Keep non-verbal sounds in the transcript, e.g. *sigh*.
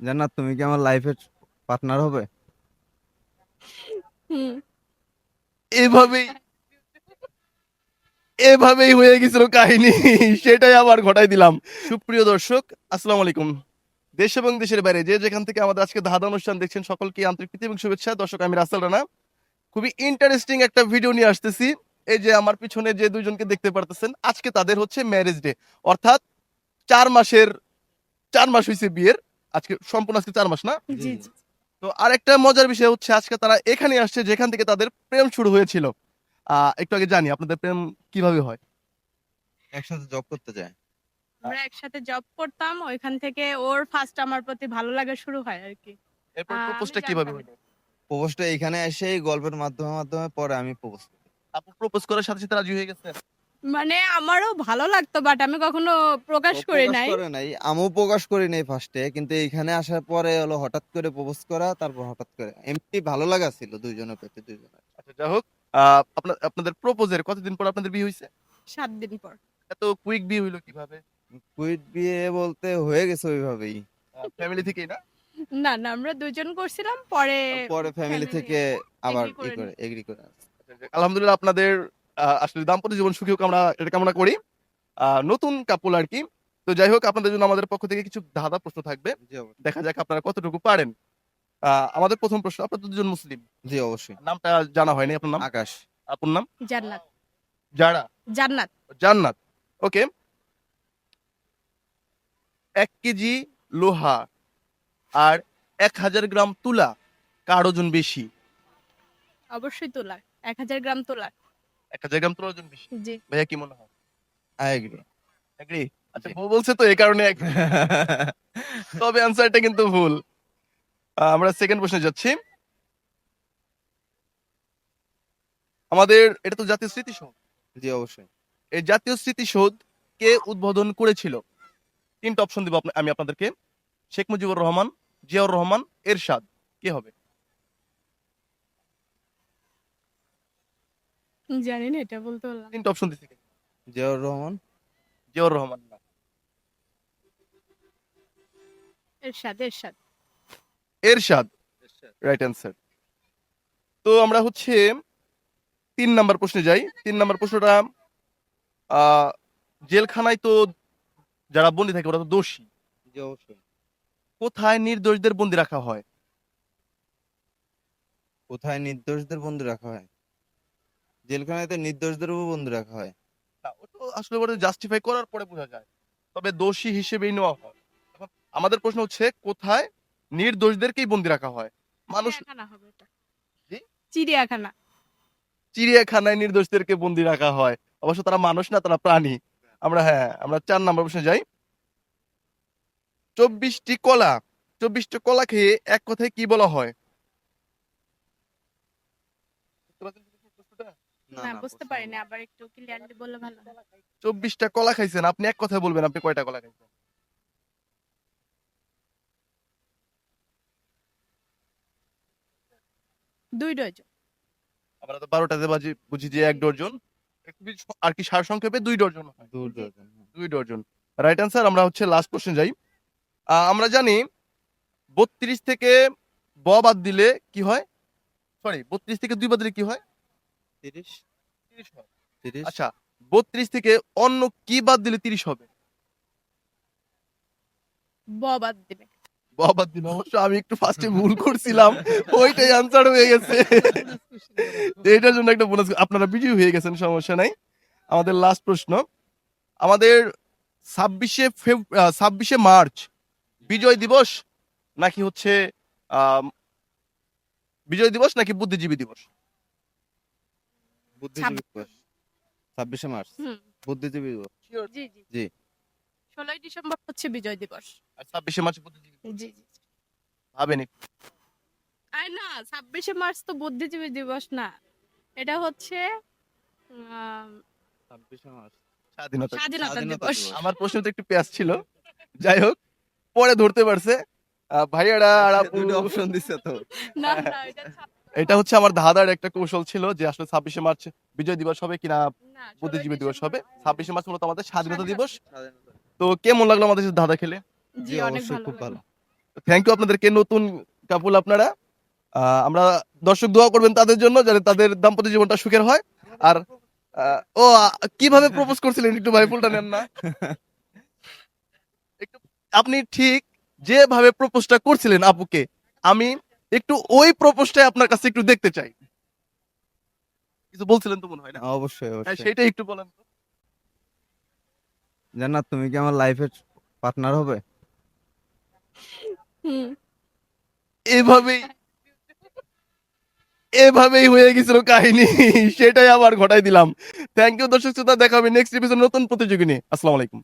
জান্নাত তুমি কি আমার লাইফের পার্টনার হবে? এভাবেই এভাবেই হয়ে গেছিল কাহিনী সেটাই আবার ঘটাই দিলাম। সুপ্রিয় দর্শক আসসালামু আলাইকুম। দেশ এবং দেশের বাইরে যে যেখান থেকে আমাদের আজকে ধাঁধা অনুষ্ঠান দেখছেন সকলকে আন্তরিক প্রীতি এবং শুভেচ্ছা। দর্শক আমি রাসেল রানা। খুবই ইন্টারেস্টিং একটা ভিডিও নিয়ে আসতেছি। এই যে আমার পিছনে যে দুইজনকে দেখতে পারতেছেন আজকে তাদের হচ্ছে ম্যারেজ ডে অর্থাৎ চার মাসের চার মাস হয়েছে বিয়ের। আজকে সম্পূর্ণ আজকে চার মাস না? তো আরেকটা মজার বিষয় হচ্ছে আজকে তারা এখানে আসছে যেখান থেকে তাদের প্রেম শুরু হয়েছিল। একটু আগে জানি আপনাদের প্রেম কীভাবে হয়? একসাথে জব করতে যায়। আমরা একসাথে জব করতাম ওইখান থেকে ওর ফার্স্ট আমার প্রতি ভালো লাগা শুরু হয় আর কি। এরপর প্রপোজটা কীভাবে হলো? প্রপোজটা এখানে এসেই গল্পের মাধ্যমে মাধ্যমে পরে আমি প্রপোজ আপু প্রপোজ করার সাথে সাথে রাজি হয়ে গেছে মানে আমারও ভালো লাগতো বাট আমি কখনো প্রকাশ করি নাই। করে নাই। আমিও প্রকাশ করি নাই ফার্স্টে কিন্তু এখানে আসার পরে হলো হঠাৎ করে প্রপোজ করা তারপর হঠাৎ করে এমনি ভালো লাগা ছিল দুইজনের প্রতি দুইজনের। আচ্ছা যাই হোক আহ, আপনার আপনাদের প্রপোজের কতদিন পর আপনাদের বিয়ে হয়েছে সাত দিন পর। এত কুইক বিয়ে হইল কীভাবে? কুইট বিয়ে বলতে হয়ে গেছে ওইভাবেই। ফ্যামিলি থেকেই না? না না আমরা দুজন করছিলাম পরে পরে ফ্যামিলি family থেকে আবার agree করে ই করে এগ্রি করে আলহামদুলিল্লাহ আপনাদের আসলে দাম্পত্য জীবন সুখী হোক আমরা এটা কামনা করি। নতুন কাপল আর কি। তো যাই হোক আপনাদের জন্য আমাদের পক্ষ থেকে কিছু ধাঁধা প্রশ্ন থাকবে। দেখা যাক আপনারা কতটুকু পারেন। আমাদের প্রথম প্রশ্ন আপনার দুজন মুসলিম। জি অবশ্যই। নামটা জানা হয়নি আপনার নাম? আকাশ। আপনার নাম? জান্নাত। যারা? জান্নাত। জান্নাত। ওকে। এক কেজি লোহা আর এক হাজার গ্রাম তুলা কার ওজন বেশি? অবশ্যই তোলা এক হাজার গ্রাম তোলা এক হাজার গ্রাম তুলা বেশি জি। ভাইয়া কি মনে হয়? আই এগ্রি এগ্রি আচ্ছা। বউ বলছে তো এই কারণে *laughs* তবে অ্যান্সারটা কিন্তু ভুল। আমরা সেকেন্ড প্রশ্নে যাচ্ছি। আমাদের এটা তো জাতীয় স্মৃতিসৌধ। জি অবশ্যই। এই জাতীয় স্মৃতিসৌধ কে উদ্বোধন করেছিল? তিনটা অপশন দিব আমি আপনাদেরকে। শেখ মুজিবুর রহমান জিয়াউর রহমান এরশাদ। কে হবে? জানি না এটা বলতে পারলাম তিনটা অপশন জিয়াউর রহমান? জিয়াউর রহমান না। এরশাদ এরশাদ। এরশাদ। রাইট অ্যান্সার তো আমরা হচ্ছে তিন নাম্বার প্রশ্নে যাই। তিন নাম্বার প্রশ্নটা আহ, জেলখানায় তো যারা বন্দী থাকে ওরা তো দোষী। কোথায় নির্দোষদের বন্দী রাখা হয়? কোথায় নির্দোষদের বন্ধু রাখা হয়? জেলখানাতে নির্দোষদের উপর বন্ধু রাখা হয়। না, ও তো আসলে ওটা জাস্টিফাই করার পরে বোঝা যায়। তবে দোষী হিসেবেই নেওয়া হয়। এখন আমাদের প্রশ্ন হচ্ছে কোথায় নির্দোষদেরকেই বন্দী রাখা হয়? মানুষ চিড়িয়াখানা হবে এটা। জি? চিড়িয়াখানা। চিড়িয়াখানায় নির্দোষদেরকে বন্দী রাখা হয়। অবশ্য তারা মানুষ না তারা প্রাণী। আমরা হ্যাঁ আমরা চার নাম্বার প্রশ্নে যাই। চব্বিশটি কলা। চব্বিশটি কলা খেয়ে এক কথায় কি বলা হয়? না বুঝতে পারিনি আবার একটু ক্লিয়ারলি বললে ভালো চব্বিশটা কলা খাইছেন আপনি এক কথায় বলবেন আপনি কয়টা কলা খাইছেন? দুই ডজন। আমরা তো বারোটাতে বাজি বুঝি যে এক ডজন। আর কি সার সংক্ষেপে দুই ডজন হয়। দূর দুই ডজন। রাইট অ্যান্সার আমরা হচ্ছে লাস্ট কোশ্চেন যাই। আহ, আমরা জানি বত্রিশ থেকে ব বাদ দিলে কি হয়? সরি বত্রিশ থেকে দুই বাদ দিলে কি হয়? তিরিশ? তিরিশ আচ্ছা বত্রিশ থেকে অন্য কি বাদ দিলে তিরিশ হবে? ববাদ দিবে। ব বাদ দিলে অবশ্য আমি একটু ফার্স্টে ভুল করছিলাম ওইটাই আনসার হয়ে গেছে। এটার জন্য একটা বোনাস আপনারা বিজয়ী হয়ে গেছেন সমস্যা নাই। আমাদের লাস্ট প্রশ্ন। আমাদের ছাব্বিশে ছাব্বিশে মার্চ বিজয় দিবস নাকি হচ্ছে বিজয় দিবস নাকি বুদ্ধিজীবী দিবস? বুদ্ধিজীবী দিবস। ছাব্বিশে মার্চ। বুদ্ধিজীবী দিবস। জি জি। জি। ষোলোই ডিসেম্বর হচ্ছে বিজয় দিবস। আর ছাব্বিশে মার্চ বুদ্ধিজীবী জি জি। ভাবেনি? আই না ছাব্বিশে মার্চ তো বুদ্ধিজীবী দিবস না। এটা হচ্ছে ছাব্বিশে মার্চ। স্বাধীনতা দিবস। আমার প্রশ্ন তো একটু পেঁয়াজ ছিল। যাই হোক পরে ধরতে পারছে। ভাইয়ারা আর আপু- অপশন দিছে তো। না না এটা ছাব- এটা হচ্ছে আমার ধাঁধার একটা কৌশল ছিল যে আসলে ছাব্বিশে মার্চ বিজয় দিবস হবে কিনা না, বুদ্ধিজীবী দিবস হবে। ছাব্বিশে মার্চ মূলত আমাদের স্বাধীনতা দিবস। তো কেমন লাগল আমাদের সাথে ধাঁধা খেলে? জি জি অবশ্যই খুব ভালো। থ্যাংক ইউ আপনাদেরকে নতুন কাপুল আপনারা। আহ, আমরা দর্শক দোয়া করবেন তাদের জন্য যাতে তাদের দাম্পত্য জীবনটা সুখের হয়। আর ও কীভাবে প্রপোজ করছিলেন একটু ভাই ফুলটা নেন না। *laughs* একটু আপনি ঠিক যেভাবে প্রপোজটা করছিলেন আপুকে আমি একটু ওই প্রপোজটাই আপনার কাছে একটু দেখতে চাই। কিছু বলছিলেন তো মনে হয় না? অবশ্যই হ্যাঁ, অবশ্যই। সেটাই একটু বলেন তো। জান্নাত তুমি কি আমার লাইফের পার্টনার হবে? হুম। এভাবেই এভাবেই হয়ে গেছিল কাহিনী সেটাই আবার ঘটাই দিলাম। থ্যাংক ইউ দর্শক শ্রোতা দেখা হবে নেক্সট এপিসোড নতুন প্রতিযোগী নিয়ে। আসসালামু আলাইকুম।